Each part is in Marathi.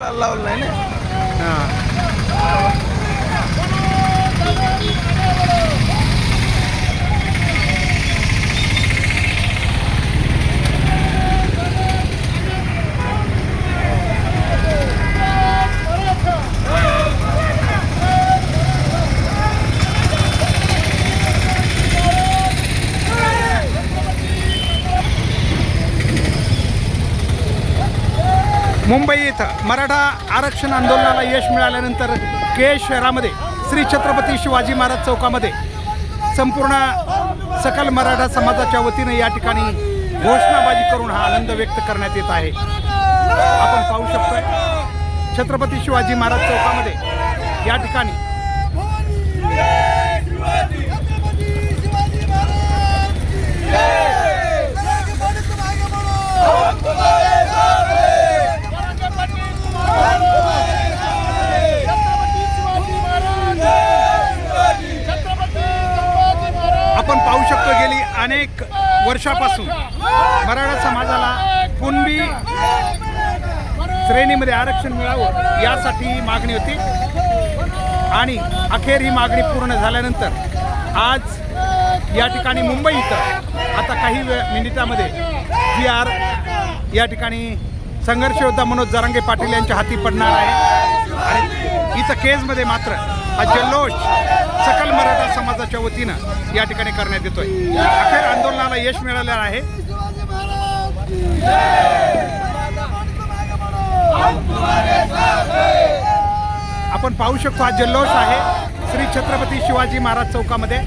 लावलं नाही ना मुंबई इथं मराठा आरक्षण आंदोलनाला यश मिळाल्यानंतर के शहरामध्ये श्री छत्रपती शिवाजी महाराज चौकामध्ये संपूर्ण सकल मराठा समाजाच्या वतीनं या ठिकाणी घोषणाबाजी करून हा आनंद व्यक्त करण्यात येत आहे. आपण पाहू शकतोय छत्रपती शिवाजी महाराज चौकामध्ये या ठिकाणी वर्षापासून मराठा समाजाला कुणबी श्रेणीमध्ये आरक्षण मिळावं यासाठी ही मागणी होती. आणि अखेर ही मागणी पूर्ण झाल्यानंतर आज या ठिकाणी मुंबई इथं आता काही वे मिनिटामध्ये जी आर या ठिकाणी संघर्षयोद्धा मनोज जरांगे पाटील यांच्या हाती पडणार आहे. आणि इथं केजमध्ये मात्र हा जल्लोष सकल मराठा वतीनं या ठिकाणी करण्यात येतोय. अखेर आंदोलनाला यश मिळालेलं आहे. आपण पाहू शकतो हा जल्लोष आहे. श्री छत्रपती शिवाजी महाराज चौकामध्ये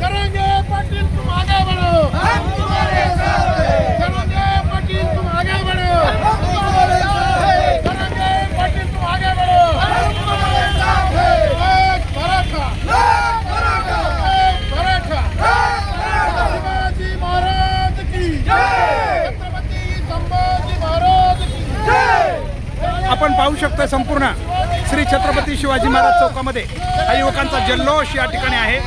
करेंगे पाटिल तुम आगे बढ़ो हम तुम्हारे साथ हैं करेंगे पाटिल तुम आगे बढ़ो हम तुम्हारे साथ हैं करेंगे पाटिल तुम आगे बढ़ो हम तुम्हारे साथ हैं एक मराठा एक मराठा एक मराठा शिवाजी महाराज की जय छत्रपति संभाजी महाराज की जय आपण पाहू शकतो संपूर्ण श्री छत्रपती शिवाजी महाराज चौकामध्ये. हा युवकांचा जल्लोष या ठिकाणी आहे.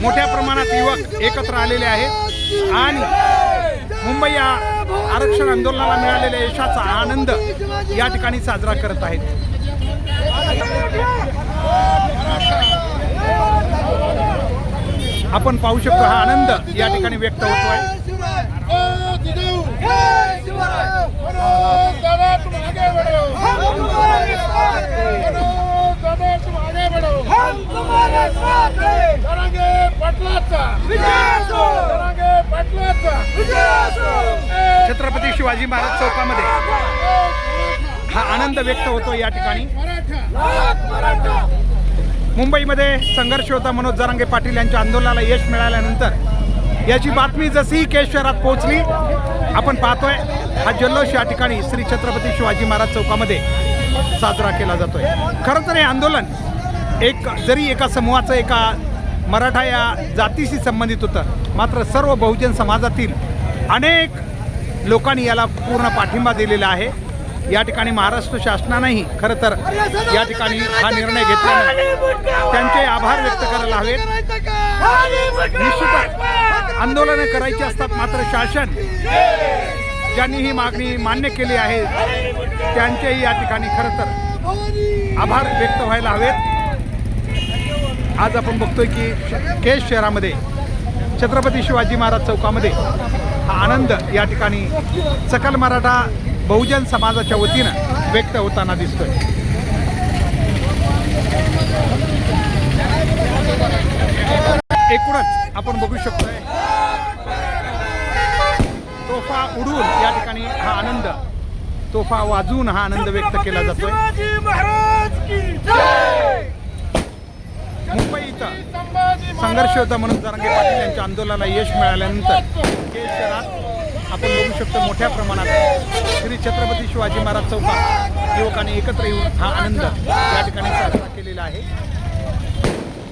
मोठ्या प्रमाणात युवक एकत्र आलेले आहेत. आणि मुंबई या आरक्षण आंदोलनाला मिळालेल्या यशाचा आनंद या ठिकाणी साजरा करत आहेत. आपण पाहू शकतो हा आनंद या ठिकाणी व्यक्त होतो आहे आगे बढ़ो हम तुम्हारे साथ हैं तुम आगे बढ़ो हम तुम्हारे साथ हैं करेंगे करेंगे छत्रपती शिवाजी महाराज चौकामध्ये. हा आनंद व्यक्त होतो या ठिकाणी. मुंबईमध्ये संघर्ष होता मनोज जरांगे पाटील यांच्या आंदोलनाला यश मिळाल्यानंतर. याची बातमी जशी केश शहरात पोहोचली आपण पाहतोय. हा जल्लोष या ठिकाणी श्री छत्रपती शिवाजी महाराज चौकामध्ये साजरा केला जातोय. खरं तर हे आंदोलन एक जरी एका समूहाचं एका मराठा या जातीशी संबंधित होतं मात्र सर्व बहुजन समाजातील अनेक लोकांनी याला पूर्ण पाठिंबा दिलेला आहे. या ठिकाणी महाराष्ट्र शासनानंही खरं तर या ठिकाणी हा निर्णय घेतला त्यांचे आभार व्यक्त करायला हवेत. निश्चितच आंदोलनं करायची असतात मात्र शासन ज्यांनी ही मागणी मान्य केली आहे त्यांचेही या ठिकाणी खरं तर आभार व्यक्त व्हायला हवेत. आज आपण बघतोय की केश शहरामध्ये छत्रपती शिवाजी महाराज चौकामध्ये हा आनंद या ठिकाणी सकल मराठा बहुजन समाजाच्या वतीनं व्यक्त होताना दिसतोय. एकूणच आपण बघू शकतो तोफा वाजवून हा आनंद व्यक्त केला जातोय. शिवाजी महाराज की जय! मुंबई इथं संघर्ष होता म्हणून जरांगे पाटील यांच्या आंदोलनाला यश मिळाल्यानंतर हे शहरात आपण बघू शकतो मोठ्या प्रमाणात श्री छत्रपती शिवाजी महाराज चौकात युवकांनी एकत्र येऊन हा आनंद या ठिकाणी साजरा केलेला आहे.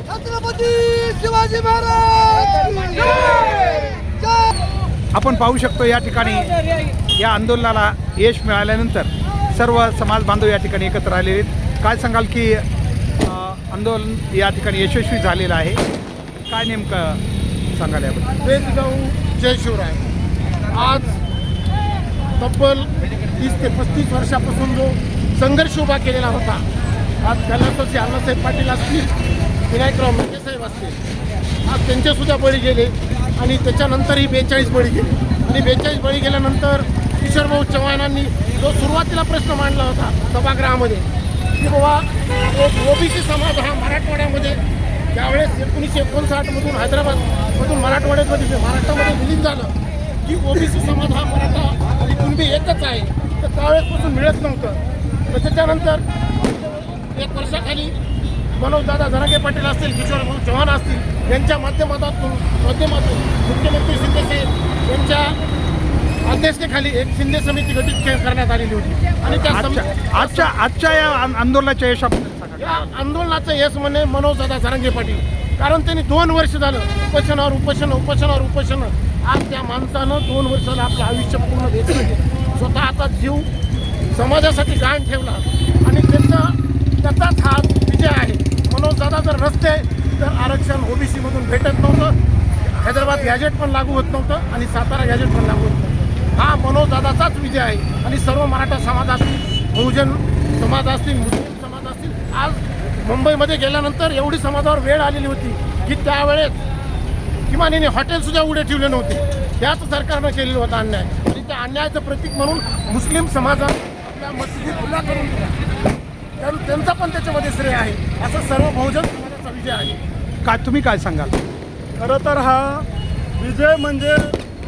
छत्रपती शिवाजी महाराज आपण पाहू शकतो या ठिकाणी या आंदोलनाला यश मिळाल्यानंतर सर्व समाज बांधव या ठिकाणी एकत्र आलेले आहेत. काय सांगाल की आंदोलन या ठिकाणी यशस्वी झालेलं आहे? काय नेमकं सांगाल याबद्दल? जय जय शिवराय. आज तब्बल तीस ते पस्तीस वर्षापासून जो संघर्ष उभा केलेला होता आज कैलासवासी अण्णासाहेब पाटील असतील विनायकराव मेटे साहेब असतील आज त्यांचेसुद्धा बळी गेले. आणि त्याच्यानंतर ही बेचाळीस बळी गेली. आणि बेचाळीस बळी गेल्यानंतर किशोरभाऊ चव्हाणांनी जो सुरुवातीला प्रश्न मांडला होता सभागृहामध्ये की बाबा ओबीसी समाज हा मराठवाड्यामध्ये ज्यावेळेस एकोणीसशे एकोणसाठमधून हैदराबादमधून मराठवाड्यामध्ये महाराष्ट्रामध्ये विलीन झालं की ओबीसी समाज हा मराठा आणि कुणबी एकच आहे तर त्यावेळेसपासून मिळत नव्हतं. तर त्याच्यानंतर एक वर्षाखाली मनोजदादा जरांगे पाटील असतील किशोर चव्हाण असतील यांच्या माध्यमातून माध्यमातून मुख्यमंत्री शिंदेसाहेब यांच्या अध्यक्षतेखाली एक शिंदे समिती गठीत करण्यात आलेली होती. आणि त्या आजच्या आजच्या या आंदोलनाच्या यशाबद्दल या आंदोलनाचं यश म्हणे मनोजदादा जरांगे पाटील. कारण त्यांनी दोन वर्ष झालं उपोषणावर उपोषण उपोषणावर उपोषण. आज त्या माणसानं दोन वर्षाला आपलं आयुष्य पूर्ण वेचलं स्वतःचा जीव समाजासाठी गाण ठेवला. आणि त्यांचा त्याचाच हा विजय आहे. मनोजदादा जर नसते तर आरक्षण ओबीसीमधून भेटत नव्हतं. हैदराबाद गॅजेट पण लागू होत नव्हतं आणि सातारा गॅजेट पण लागू होत नव्हतं. हा मनोजदादाचाच विजय आहे. आणि सर्व मराठा समाज असतील बहुजन समाज असतील मुस्लिम समाज असतील आज मुंबईमध्ये गेल्यानंतर एवढी समाजावर वेळ आलेली होती की त्यावेळेस किमान याने हॉटेलसुद्धा उघडे ठेवले नव्हते. त्याच सरकारनं केलेलं होता अन्याय. आणि त्या अन्यायाचं प्रतीक म्हणून मुस्लिम समाजात आपल्या मस्जिदी खुल्या करून दिल्या त्यां- त्यांचा पण त्याच्यामध्ये श्रेय आहे. असं सर्व बहुजन समाजाचा विजय आहे. काय तुम्ही काय सांगाल? खरं तर हा विजय म्हणजे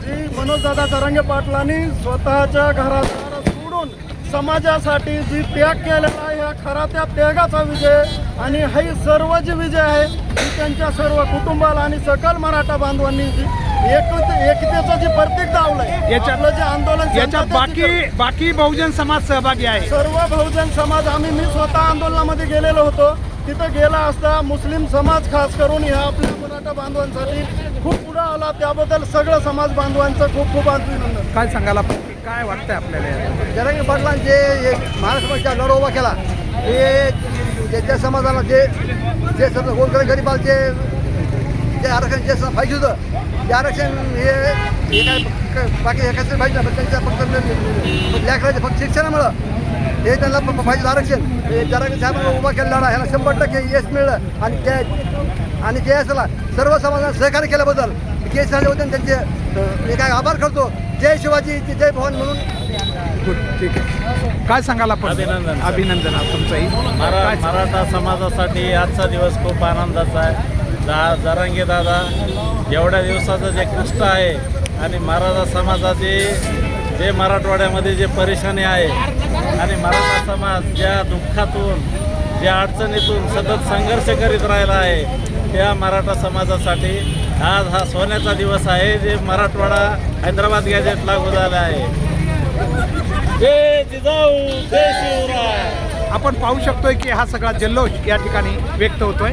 जी मनोजदादा जरांगे पाटलांनी स्वतःच्या घरादार सोडून समाजासाठी जी त्याग केलेला आहे हा खरा त्या त्यागाचा विजय आणि हे सर्व जे विजय आहे ही त्यांच्या सर्व कुटुंबाला आणि सकल मराठा बांधवांनी जी एकतेचं जे दावलंय जे आंदोलन याच्यात बाकी बाकी बहुजन समाज सहभागी आहे. सर्व बहुजन समाज आम्ही मी स्वतः आंदोलनामध्ये गेलेलो होतो. तिथं गेला असता मुस्लिम समाज खास करून ह्या आपल्या मराठा बांधवांसाठी खूप पुढं आला. त्याबद्दल सगळं समाज बांधवांचं खूप खूप अभिनंदन. काय सांगाल आपण? काय वाटतंय आपल्याला? जरांगे पाटलांचे एक महाराष्ट्राच्या लढा उभा केला हे ज्याच्या समाजाला जे जे समजा गोरगरीब गरिबाचे जे आरक्षण जे पाहिजे होतं? ते आरक्षण हे हे काय बाकी हे कसं पाहिजे? ना पण त्यांच्या फक्त लेकराचे फक्त शिक्षणामुळं हे त्यांना पाहिजे आरक्षण. हे जरांगे साहेबांना उभा केलेला लढा ह्याला शंभर टक्के यश मिळलं आणि त्या आणि जे असला सर्व समाजाने सहकार्य केल्याबद्दल के झाले होते आणि त्यांचे मी काय आभार करतो. जय शिवाजी जय भवानी म्हणून. गुड ठीक आहे. काय सांगाल आपण? अभिनंदन. अभिनंदन तुमचंही? मराठा समाजासाठी आजचा दिवस खूप आनंदाचा आहे. दा जरांगे दादा एवढ्या दिवसाचं जे कष्ट आहे आणि मराठा समाजाचे जे मराठवाड्यामध्ये जे परेशानी आहे आणि मराठा समाज ज्या दुःखातून ज्या अडचणीतून सतत संघर्ष करीत राहिला आहे त्या मराठा समाजासाठी आज हा सोन्याचा दिवस आहे जे मराठवाडा हैदराबाद गॅजेट लागू झाला आहे. आपण पाहू शकतोय की हा सगळा जल्लोष या ठिकाणी व्यक्त होतोय.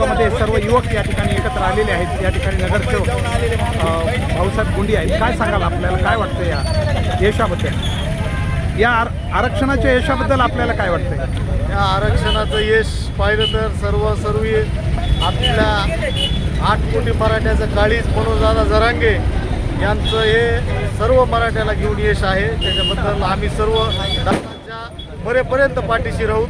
शिवाजी सर्व युवक या ठिकाणी एकत्र आलेले आहेत. या ठिकाणी नगरसेवक भाऊसाहेब गुंडी आहेत. काय सांगाल आपल्याला? काय वाटतं या यशाबद्दल? या आर आरक्षणाच्या यशाबद्दल आपल्याला काय वाटतं या आरक्षणाचं यश पाहिलं तर सर्व सर्व आपल्या आठ कोटी मराठ्याचं काळीज मनोजदादा जरांगे यांचं हे सर्व मराठ्याला घेऊन यश आहे. त्याच्याबद्दल आम्ही सर्व दादांच्या बरेपर्यंत पाठीशी राहू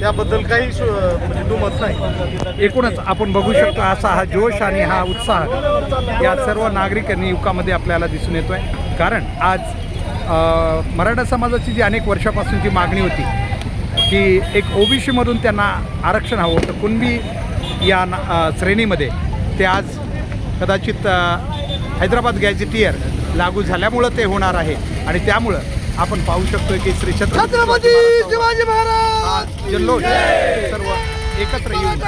त्याबद्दल काही शो- म्हणजे दुमत नाही. एकूणच आपण बघू शकतो असा हा जोश आणि हा उत्साह या सर्व नागरिकांनी युकामध्ये युवकामध्ये आपल्याला दिसून येतो आहे कारण आज मराठा समाजाची जी अनेक वर्षापासूनची मागणी होती की एक ओबीसीमधून त्यांना आरक्षण हवं होतं. कुणबी या ना- श्रेणीमध्ये ते आज कदाचित हैदराबाद गॅझेटियर लागू झाल्यामुळं ते होणार आहे. आणि त्यामुळं आपण पाहू शकतोय की श्री छत्रपती शिवाजी महाराज. जल्लोष. सर्व एकत्र येऊन.